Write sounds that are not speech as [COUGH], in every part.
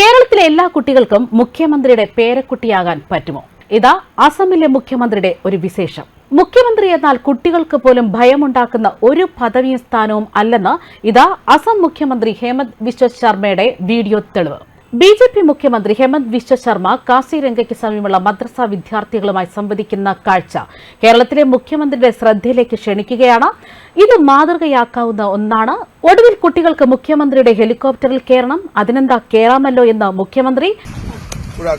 കേരളത്തിലെ എല്ലാ കുട്ടികൾക്കും മുഖ്യമന്ത്രിയുടെ പേരക്കുട്ടിയാകാൻ പറ്റുമോ? ഇതാ അസമിലെ മുഖ്യമന്ത്രിയുടെ ഒരു വിശേഷം. മുഖ്യമന്ത്രി എന്നാൽ കുട്ടികൾക്ക് പോലും ഭയമുണ്ടാക്കുന്ന ഒരു പദവിയും സ്ഥാനവും അല്ലെന്ന് ഇതാ അസം മുഖ്യമന്ത്രി ഹേമന്ത് വിശ്വ ശർമ്മയുടെ വീഡിയോ തെളിവ്. ബി ജെ പി മുഖ്യമന്ത്രി ഹേമന്ത് വിശ്വ ശർമ്മ കാസിരംഗയ്ക്ക് സമീപമുള്ള മദ്രസ വിദ്യാർത്ഥികളുമായി സംവദിക്കുന്ന കാഴ്ച കേരളത്തിലെ മുഖ്യമന്ത്രിയുടെ ശ്രദ്ധയിലേക്ക് ക്ഷണിക്കുകയാണ്. ഇത് മാതൃകയാക്കാവുന്ന ഒന്നാണ്. ഒടുവിൽ കുട്ടികൾക്ക് മുഖ്യമന്ത്രിയുടെ ഹെലികോപ്റ്ററിൽ കയറണം. അതിനെന്താ കയറാമല്ലോ എന്ന് മുഖ്യമന്ത്രി পুৰা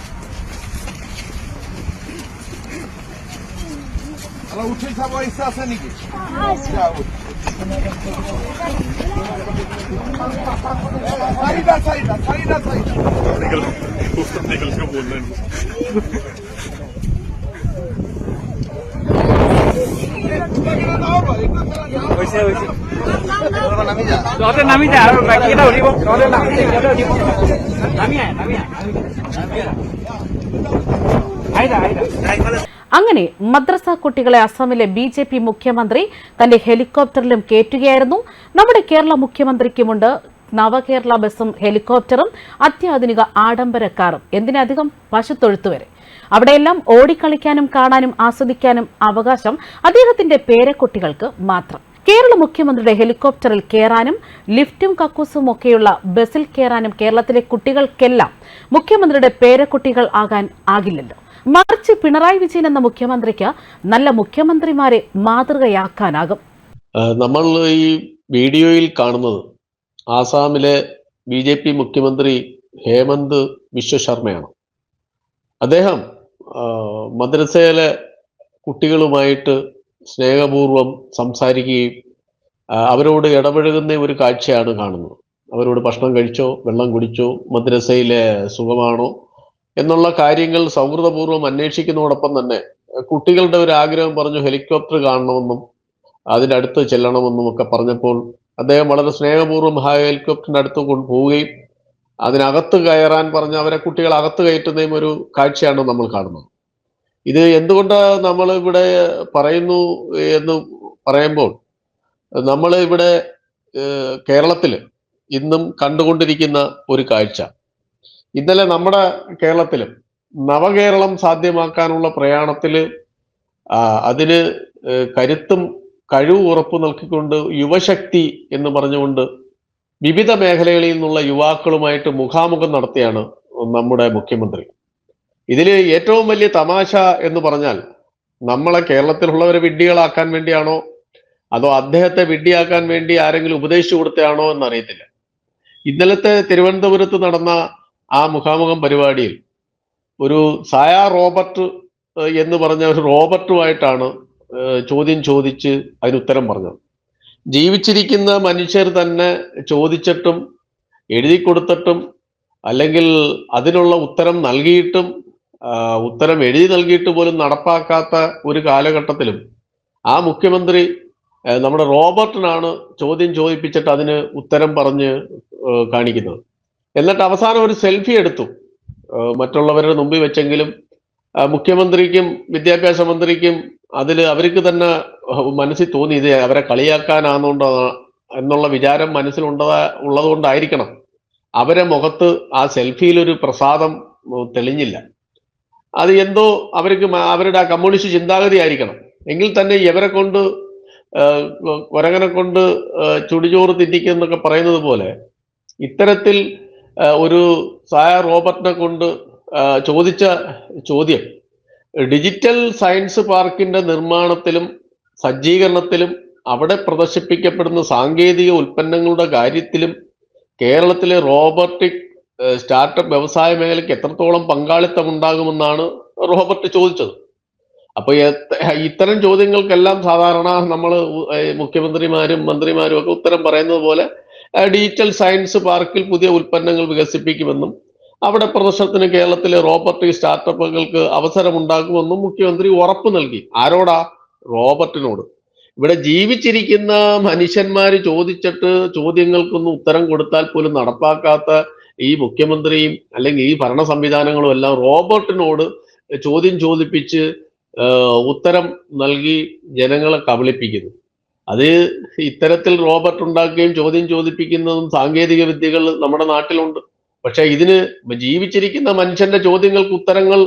[LAUGHS] অলপ উঠি চাব ইচ্ছা আছে নেকি যা, উঠ। চাৰিটা চাৰিটা চাৰিটা চাৰিটা निकल निकल के बोल रहे हैं নহ'ব, এইটো খেলা নহ'ব। হৈছে হৈছে তহঁতে নামি যা আৰু বাকীকেইটা উঠিব তহঁতে নামি যা সিহঁতে উঠিব নামি আহ নামি আহ আহি যা আহি যা അങ്ങനെ മദ്രസ കുട്ടികളെ അസമിലെ ബി ജെ പി മുഖ്യമന്ത്രി തന്റെ ഹെലികോപ്റ്ററിലും കയറ്റുകയായിരുന്നു. നമ്മുടെ കേരള മുഖ്യമന്ത്രിക്കുമുണ്ട്. നവകേരള ബസ്സും ഹെലികോപ്റ്ററും അത്യാധുനിക ആഡംബര കാറും എന്തിനധികം? പശുത്തൊഴുത്ത് വരെ. അവിടെയെല്ലാം ഓടിക്കളിക്കാനും കാണാനും ആസ്വദിക്കാനും അവകാശം അദ്ദേഹത്തിന്റെ പേരക്കുട്ടികൾക്ക് മാത്രം. കേരള മുഖ്യമന്ത്രിയുടെ ഹെലികോപ്റ്ററിൽ കയറാനും ലിഫ്റ്റും കക്കൂസും ഒക്കെയുള്ള ബസ്സിൽ കയറാനും കേരളത്തിലെ കുട്ടികൾക്കെല്ലാം മുഖ്യമന്ത്രിയുടെ പേരക്കുട്ടികൾ ആകാൻ ആകില്ലല്ലോ. മറിച്ച് പിണറായി വിജയൻ എന്ന മുഖ്യമന്ത്രിക്ക് നല്ല മുഖ്യമന്ത്രിമാരെ മാതൃകയാക്കാനാകും. നമ്മൾ ഈ വീഡിയോയിൽ കാണുന്നത് ആസാമിലെ ബി ജെ പി മുഖ്യമന്ത്രി ഹേമന്ത് വിശ്വ ശർമ്മയാണ്. അദ്ദേഹം മദ്രസയിലെ കുട്ടികളുമായിട്ട് സ്നേഹപൂർവം സംസാരിക്കുകയും അവരോട് ഇടപഴകുന്ന ഒരു കാഴ്ചയാണ് കാണുന്നത്. അവരോട് ഭക്ഷണം കഴിച്ചോ വെള്ളം കുടിച്ചോ മദ്രസയിലെ സുഖമാണോ എന്നുള്ള കാര്യങ്ങൾ സൗഹൃദപൂർവം അന്വേഷിക്കുന്നതോടൊപ്പം തന്നെ കുട്ടികളുടെ ഒരു ആഗ്രഹം പറഞ്ഞു ഹെലികോപ്റ്റർ കാണണമെന്നും അതിന്റെ അടുത്ത് ചെല്ലണമെന്നും ഒക്കെ പറഞ്ഞപ്പോൾ അദ്ദേഹം വളരെ സ്നേഹപൂർവം ആ ഹെലികോപ്റ്ററിന്റെ അടുത്ത് കൊണ്ടുപോവുകയും അതിനകത്ത് കയറാൻ പറഞ്ഞ അവരെ കുട്ടികൾ അകത്ത് കയറ്റുന്നതും ഒരു കാഴ്ചയാണ് നമ്മൾ കാണുന്നത്. ഇത് എന്തുകൊണ്ട് നമ്മൾ ഇവിടെ പറയുന്നു എന്ന് പറയുമ്പോൾ നമ്മൾ ഇവിടെ കേരളത്തിൽ ഇന്നും കണ്ടുകൊണ്ടിരിക്കുന്ന ഒരു കാഴ്ച. ഇന്നലെ നമ്മുടെ കേരളത്തിലും നവകേരളം സാധ്യമാക്കാനുള്ള പ്രയാണത്തിൽ അതിന് കരുത്തും കഴിവ് ഉറപ്പു നൽകിക്കൊണ്ട് യുവശക്തി എന്ന് പറഞ്ഞുകൊണ്ട് വിവിധ മേഖലകളിൽ നിന്നുള്ള യുവാക്കളുമായിട്ട് മുഖാമുഖം നടത്തിയാണ് നമ്മുടെ മുഖ്യമന്ത്രി. ഇതിൽ ഏറ്റവും വലിയ തമാശ എന്ന് പറഞ്ഞാൽ നമ്മളെ കേരളത്തിലുള്ളവരെ വിഡ്ഢികളാക്കാൻ വേണ്ടിയാണോ അതോ അദ്ദേഹത്തെ വിഡ്ഢിയാക്കാൻ വേണ്ടി ആരെങ്കിലും ഉപദേശിച്ചു കൊടുത്തയാണോ എന്നറിയത്തില്ല. ഇന്നലത്തെ തിരുവനന്തപുരത്ത് നടന്ന ആ മുഖാമുഖം പരിപാടിയിൽ ഒരു സായ റോബർട്ട് എന്ന് പറഞ്ഞ ഒരു റോബർട്ടുമായിട്ടാണ് ചോദ്യം ചോദിച്ച് അതിന് ഉത്തരം പറഞ്ഞത്. ജീവിച്ചിരിക്കുന്ന മനുഷ്യർ തന്നെ ചോദിച്ചിട്ടും എഴുതി കൊടുത്തിട്ടും അല്ലെങ്കിൽ അതിനുള്ള ഉത്തരം നൽകിയിട്ടും ഉത്തരം എഴുതി നൽകിയിട്ട് പോലും നടപ്പാക്കാത്ത ഒരു കാലഘട്ടത്തിലും ആ മുഖ്യമന്ത്രി നമ്മുടെ റോബർട്ടിനാണ് ചോദ്യം ചോദിപ്പിച്ചിട്ട് അതിന് ഉത്തരം പറഞ്ഞ് കാണിക്കുന്നത്. എന്നിട്ട് അവസാനം ഒരു സെൽഫി എടുത്തു. മറ്റുള്ളവരുടെ മുമ്പിൽ വെച്ചെങ്കിലും മുഖ്യമന്ത്രിക്കും വിദ്യാഭ്യാസ മന്ത്രിക്കും അതിൽ അവർക്ക് തന്നെ മനസ്സിൽ തോന്നി ഇത് അവരെ കളിയാക്കാനാന്നുണ്ടോ എന്നുള്ള വിചാരം മനസ്സിലുണ്ടതാ ഉള്ളതുകൊണ്ടായിരിക്കണം. അവരെ മുഖത്ത് ആ സെൽഫിയിൽ ഒരു പ്രസാദം തെളിഞ്ഞില്ല. അത് എന്തോ അവർക്ക് അവരുടെ ആ കമ്മ്യൂണിസ്റ്റ് ചിന്താഗതി ആയിരിക്കണം. എങ്കിൽ തന്നെ ഇവരെ കൊണ്ട് കൊരങ്ങനെ കൊണ്ട് ചുടിചോറ് തിന്നിക്കുന്നൊക്കെ പറയുന്നത് പോലെ ഇത്തരത്തിൽ ഒരു സായ റോബർട്ടിനെ കൊണ്ട് ചോദിച്ച ചോദ്യം. ഡിജിറ്റൽ സയൻസ് പാർക്കിന്റെ നിർമ്മാണത്തിലും സജ്ജീകരണത്തിലും അവിടെ പ്രദർശിപ്പിക്കപ്പെടുന്ന സാങ്കേതിക ഉൽപ്പന്നങ്ങളുടെ കാര്യത്തിലും കേരളത്തിലെ റോബോട്ടിക് സ്റ്റാർട്ടപ്പ് വ്യവസായ മേഖലയ്ക്ക് എത്രത്തോളം പങ്കാളിത്തം ഉണ്ടാകുമെന്നാണ് റോബർട്ട് ചോദിച്ചത്. അപ്പൊ ഇത്തരം ചോദ്യങ്ങൾക്കെല്ലാം സാധാരണ നമ്മൾ മുഖ്യമന്ത്രിമാരും മന്ത്രിമാരും ഒക്കെ ഉത്തരം പറയുന്നത് പോലെ ഡിജിറ്റൽ സയൻസ് പാർക്കിൽ പുതിയ ഉൽപ്പന്നങ്ങൾ വികസിപ്പിക്കുമെന്നും അവിടെ പ്രദർശനത്തിന് കേരളത്തിലെ റോബർട്ട് സ്റ്റാർട്ടപ്പുകൾക്ക് അവസരമുണ്ടാകുമെന്നും മുഖ്യമന്ത്രി ഉറപ്പ് നൽകി. ആരോടാ? റോബർട്ടിനോട്. ഇവിടെ ജീവിച്ചിരിക്കുന്ന മനുഷ്യന്മാർ ചോദിച്ചിട്ട് ചോദ്യങ്ങൾക്കൊന്നും ഉത്തരം കൊടുത്താൽ പോലും നടപ്പാക്കാത്ത ഈ മുഖ്യമന്ത്രിയും അല്ലെങ്കിൽ ഈ ഭരണ സംവിധാനങ്ങളും എല്ലാം റോബർട്ടിനോട് ചോദ്യം ചോദിപ്പിച്ച് ഉത്തരം നൽകി ജനങ്ങളെ കബളിപ്പിക്കുന്നു. അത് ഇത്തരത്തിൽ റോബർട്ട് ഉണ്ടാക്കുകയും ചോദ്യം ചോദിപ്പിക്കുന്നതും സാങ്കേതിക വിദ്യകൾ നമ്മുടെ നാട്ടിലുണ്ട്. പക്ഷെ ഇതിന് ജീവിച്ചിരിക്കുന്ന മനുഷ്യന്റെ ചോദ്യങ്ങൾക്ക് ഉത്തരങ്ങൾ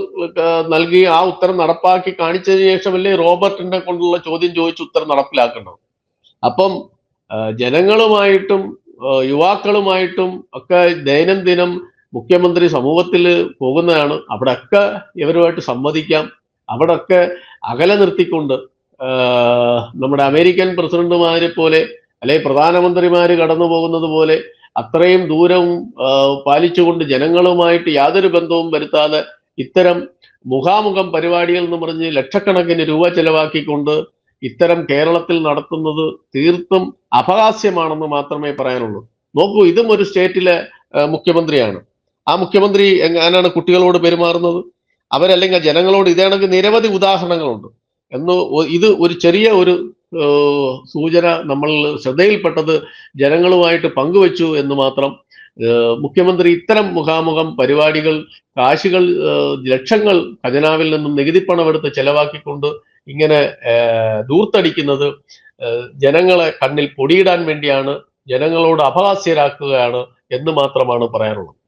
നൽകി ആ ഉത്തരം നടപ്പാക്കി കാണിച്ചതിന് ശേഷമല്ലേ റോബർട്ടിനെ കൊണ്ടുള്ള ചോദ്യം ചോദിച്ച് ഉത്തരം നടപ്പിലാക്കേണ്ടത്? അപ്പം ജനങ്ങളുമായിട്ടും യുവാക്കളുമായിട്ടും ഒക്കെ ദൈനംദിനം മുഖ്യമന്ത്രി സമൂഹത്തിൽ പോകുന്നതാണ്. അവിടെയൊക്കെ ഇവരുമായിട്ട് സംവദിക്കാം. അവിടെയൊക്കെ അകലെ നിർത്തിക്കൊണ്ട് നമ്മുടെ അമേരിക്കൻ പ്രസിഡന്റുമാരെ പോലെ അല്ലെ പ്രധാനമന്ത്രിമാര് കടന്നു പോകുന്നത് പോലെ അത്രയും ദൂരവും പാലിച്ചുകൊണ്ട് ജനങ്ങളുമായിട്ട് യാതൊരു ബന്ധവും വരുത്താതെ ഇത്തരം മുഖാമുഖം പരിപാടികൾ എന്ന് പറഞ്ഞ് ലക്ഷക്കണക്കിന് രൂപ ചെലവാക്കിക്കൊണ്ട് ഇത്തരം കേരളത്തിൽ നടത്തുന്നത് തീർത്തും അപഹാസ്യമാണെന്ന് മാത്രമേ പറയാനുള്ളൂ. നോക്കൂ ഇതും ഒരു സ്റ്റേറ്റിലെ മുഖ്യമന്ത്രിയാണ്. ആ മുഖ്യമന്ത്രി എങ്ങനെയാണ് കുട്ടികളോട് പെരുമാറുന്നത്? അവരല്ലെങ്കിൽ ജനങ്ങളോട് ഇതാണെങ്കിൽ നിരവധി ഉദാഹരണങ്ങളുണ്ട്. എന്ന് ഇത് ഒരു ചെറിയ ഒരു സൂചന നമ്മൾ ശ്രദ്ധയിൽപ്പെട്ടത് ജനങ്ങളുമായിട്ട് പങ്കുവച്ചു എന്ന് മാത്രം മുഖ്യമന്ത്രി ഇത്തരം മുഖാമുഖം പരിപാടികൾ കാശികൾ ലക്ഷങ്ങൾ ഖജനാവിൽ നിന്നും നികുതിപ്പണമെടുത്ത് ചെലവാക്കിക്കൊണ്ട് ഇങ്ങനെ ദൂർത്തടിക്കുന്നത് ജനങ്ങളെ കണ്ണിൽ പൊടിയിടാൻ വേണ്ടിയാണ് ജനങ്ങളോട് അപഹാസ്യരാക്കുകയാണ് എന്ന് മാത്രമാണ് പറയാനുള്ളത്.